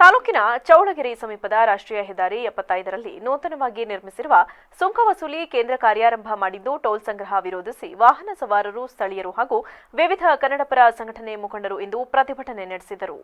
ತಾಲೂಕಿನ ಚೌಳಗೆರೆ ಸಮೀಪದ ರಾಷ್ಟ್ರೀಯ ಹೆದ್ದಾರಿ ಎಪ್ಪತ್ತೈದರಲ್ಲಿ ನೂತನವಾಗಿ ನಿರ್ಮಿಸಿರುವ ಸುಂಕ ವಸೂಲಿ ಕೇಂದ್ರ ಕಾರ್ಯಾರಂಭ ಮಾಡಿದ್ದು ಟೋಲ್ ಸಂಗ್ರಹ ವಿರೋಧಿಸಿ ವಾಹನ ಸವಾರರು ಸ್ಥಳೀಯರು ಹಾಗೂ ವಿವಿಧ ಕನ್ನಡಪರ ಸಂಘಟನೆ ಮುಖಂಡರು ಇಂದು ಪ್ರತಿಭಟನೆ ನಡೆಸಿದರು.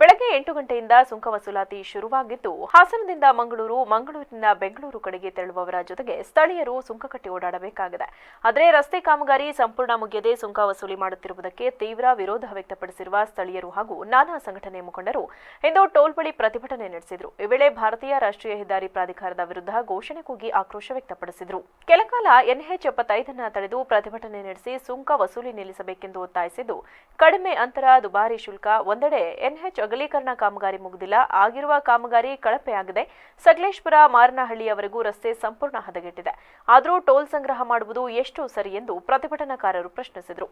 ಬೆಳಗ್ಗೆ ಎಂಟು ಗಂಟೆಯಿಂದ ಸುಂಕ ವಸೂಲಾತಿ ಶುರುವಾಗಿದ್ದು, ಹಾಸನದಿಂದ ಮಂಗಳೂರು, ಮಂಗಳೂರಿನಿಂದ ಬೆಂಗಳೂರು ಕಡೆಗೆ ತೆರಳುವವರ ಜೊತೆಗೆ ಸ್ಥಳೀಯರು ಸುಂಕ ಕಟ್ಟಿ ಓಡಾಡಬೇಕಾಗಿದೆ. ಆದರೆ ರಸ್ತೆ ಕಾಮಗಾರಿ ಸಂಪೂರ್ಣ ಮುಗಿಯದೆ ಸುಂಕ ವಸೂಲಿ ಮಾಡುತ್ತಿರುವುದಕ್ಕೆ ತೀವ್ರ ವಿರೋಧ ವ್ಯಕ್ತಪಡಿಸಿರುವ ಸ್ಥಳೀಯರು ಹಾಗೂ ನಾನಾ ಸಂಘಟನೆ ಮುಖಂಡರು ಇಂದು ಟೋಲ್ ಬಳಿ ಪ್ರತಿಭಟನೆ ನಡೆಸಿದರು. ಈ ವೇಳೆ ಭಾರತೀಯ ರಾಷ್ಟ್ರೀಯ ಹೆದ್ದಾರಿ ಪ್ರಾಧಿಕಾರದ ವಿರುದ್ಧ ಘೋಷಣೆ ಕೂಗಿ ಆಕ್ರೋಶ ವ್ಯಕ್ತಪಡಿಸಿದರು. ಕೆಲಕಾಲ ಎನ್ಎಚ್ ಎಪ್ಪತ್ತೈದನ್ನ ತಡೆದು ಪ್ರತಿಭಟನೆ ನಡೆಸಿ ಸುಂಕ ವಸೂಲಿ ನಿಲ್ಲಿಸಬೇಕೆಂದು ಒತ್ತಾಯಿಸಿದ್ದು, ಕಡಿಮೆ ಅಂತರ ದುಬಾರಿ ಶುಲ್ಕ ಒಂದೆಡೆ ಎನ್ಎಚ್ ಅಗಲೀಕರಣ ಕಾಮಗಾರಿ ಮುಗಿದಿಲ್ಲ. ಆಗಿರುವ ಕಾಮಗಾರಿ ಕಳಪೆಯಾಗಿದೆ. ಸಕಲೇಶ್ಪುರ ಮಾರನಹಳ್ಳಿಯವರೆಗೂ ರಸ್ತೆ ಸಂಪೂರ್ಣ ಹದಗೆಟ್ಟಿದೆ. ಆದರೂ ಟೋಲ್ ಸಂಗ್ರಹ ಮಾಡುವುದು ಎಷ್ಟು ಸರಿ ಎಂದು ಪ್ರತಿಭಟನಾಕಾರರು ಪ್ರಶ್ನಿಸಿದರು.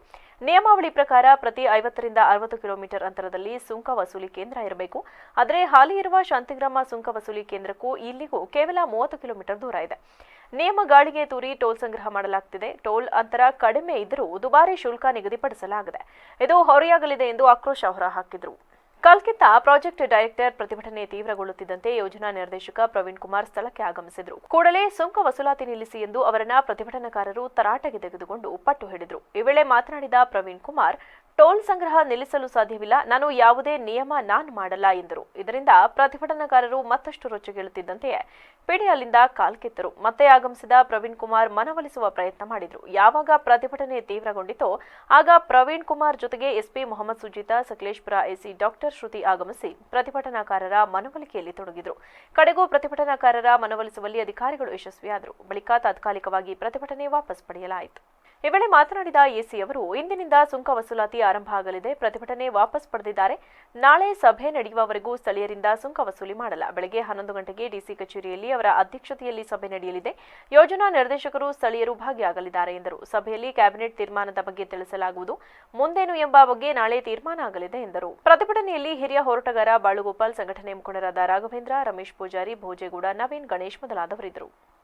ನಿಯಮಾವಳಿ ಪ್ರಕಾರ ಪ್ರತಿ ಐವತ್ತರಿಂದ ಅರವತ್ತು ಕಿಲೋಮೀಟರ್ ಅಂತರದಲ್ಲಿ ಸುಂಕ ವಸೂಲಿ ಕೇಂದ್ರ ಇರಬೇಕು. ಆದರೆ ಹಾಲಿ ಇರುವ ಶಾಂತಿಗ್ರಾಮ ಸುಂಕ ವಸೂಲಿ ಕೇಂದ್ರಕ್ಕೂ ಇಲ್ಲಿಗೂ ಕೇವಲ ಮೂವತ್ತು ಕಿಲೋಮೀಟರ್ ದೂರ ಇದೆ. ನಿಯಮ ಗಾಳಿಗೆ ತೂರಿ ಟೋಲ್ ಸಂಗ್ರಹ ಮಾಡಲಾಗ್ತಿದೆ. ಟೋಲ್ ಅಂತರ ಕಡಿಮೆ ಇದ್ದರೂ ದುಬಾರಿ ಶುಲ್ಕ ನಿಗದಿಪಡಿಸಲಾಗಿದೆ. ಇದು ಹೊರೆಯಾಗಲಿದೆ ಎಂದು ಆಕ್ರೋಶ ಹೊರಹಾಕಿದರು. ಕಲ್ಕಿತ್ತ ಪ್ರಾಜೆಕ್ಟ್ ಡೈರೆಕ್ಟರ್ ಪ್ರತಿಭಟನೆ ತೀವ್ರಗೊಳ್ಳುತ್ತಿದ್ದಂತೆ ಯೋಜನಾ ನಿರ್ದೇಶಕ ಪ್ರವೀಣ್ ಕುಮಾರ್ ಸ್ಥಳಕ್ಕೆ ಆಗಮಿಸಿದರು. ಕೂಡಲೇ ಸುಂಕ ವಸೂಲಾತಿ ನಿಲ್ಲಿಸಿ ಎಂದು ಅವರನ್ನ ಪ್ರತಿಭಟನಾಕಾರರು ತರಾಟೆಗೆ ತೆಗೆದುಕೊಂಡು ಪಟ್ಟು ಹಿಡಿದರು. ಈ ವೇಳೆ ಮಾತನಾಡಿದ ಪ್ರವೀಣ್ ಕುಮಾರ್ ಟೋಲ್ ಸಂಗ್ರಹ ನಿಲ್ಲಿಸಲು ಸಾಧ್ಯವಿಲ್ಲ. ನಾನು ಯಾವುದೇ ನಿಯಮ ನಾನು ಮಾಡಲ್ಲ ಎಂದರು. ಇದರಿಂದ ಪ್ರತಿಭಟನಾಕಾರರು ಮತ್ತಷ್ಟು ರೊಚ್ಚಿಗೇಳುತ್ತಿದ್ದಂತೆಯೇ ಪಿಡಿ ಅಲ್ಲಿಂದ ಕಾಲ್ಕಿತ್ತರು ಮತ್ತೆ ಆಗಮಿಸಿದ ಪ್ರವೀಣ್ ಕುಮಾರ್ ಮನವೊಲಿಸುವ ಪ್ರಯತ್ನ ಮಾಡಿದರು. ಯಾವಾಗ ಪ್ರತಿಭಟನೆ ತೀವ್ರಗೊಂಡಿತೋ ಆಗ ಪ್ರವೀಣ್ ಕುಮಾರ್ ಜೊತೆಗೆ SP Mohammed Sujitha, Sakleshpur AC doctor Shruti ಆಗಮಿಸಿ ಪ್ರತಿಭಟನಾಕಾರರ ಮನವೊಲಿಕೆಯಲ್ಲಿ ತೊಡಗಿದರು. ಕಡೆಗೂ ಪ್ರತಿಭಟನಾಕಾರರ ಮನವೊಲಿಸುವಲ್ಲಿ ಅಧಿಕಾರಿಗಳು ಯಶಸ್ವಿಯಾದರು. ಬಳಿಕ ತಾತ್ಕಾಲಿಕವಾಗಿ ಪ್ರತಿಭಟನೆ ವಾಪಸ್ ಪಡೆಯಲಾಯಿತು. ಈ ವೇಳೆ ಮಾತನಾಡಿದ ಎಸಿ ಅವರು, ಇಂದಿನಿಂದ ಸುಂಕ ವಸೂಲಾತಿ ಆರಂಭ ಆಗಲಿದೆ. ಪ್ರತಿಭಟನೆ ವಾಪಸ್ ಪಡೆದಿದ್ದಾರೆ. ನಾಳೆ ಸಭೆ ನಡೆಯುವವರೆಗೂ ಸ್ಥಳೀಯರಿಂದ ಸುಂಕ ವಸೂಲಿ ಮಾಡಲ್ಲ. ಬೆಳಗ್ಗೆ ಹನ್ನೊಂದು ಗಂಟೆಗೆ ಡಿಸಿ ಕಚೇರಿಯಲ್ಲಿ ಅವರ ಅಧ್ಯಕ್ಷತೆಯಲ್ಲಿ ಸಭೆ ನಡೆಯಲಿದೆ. ಯೋಜನಾ ನಿರ್ದೇಶಕರು ಸ್ಥಳೀಯರು ಭಾಗಿಯಾಗಲಿದ್ದಾರೆ ಎಂದರು. ಸಭೆಯಲ್ಲಿ ಕ್ಯಾಬಿನೆಟ್ ತೀರ್ಮಾನದ ಬಗ್ಗೆ ತಿಳಿಸಲಾಗುವುದು. ಮುಂದೇನು ಎಂಬ ಬಗ್ಗೆ ನಾಳೆ ತೀರ್ಮಾನ ಆಗಲಿದೆ ಎಂದರು. ಪ್ರತಿಭಟನೆಯಲ್ಲಿ ಹಿರಿಯ ಹೋರಾಟಗಾರ ಬಾಳುಗೋಪಾಲ್ ಸಂಘಟನೆ ಮುಖಂಡರಾದ ರಾಘವೇಂದ್ರ, ರಮೇಶ್ ಪೂಜಾರಿ, ಭೋಜೇಗೌಡ, ನವೀನ್ ಗಣೇಶ್ ಮೊದಲಾದವರಿದ್ದರು.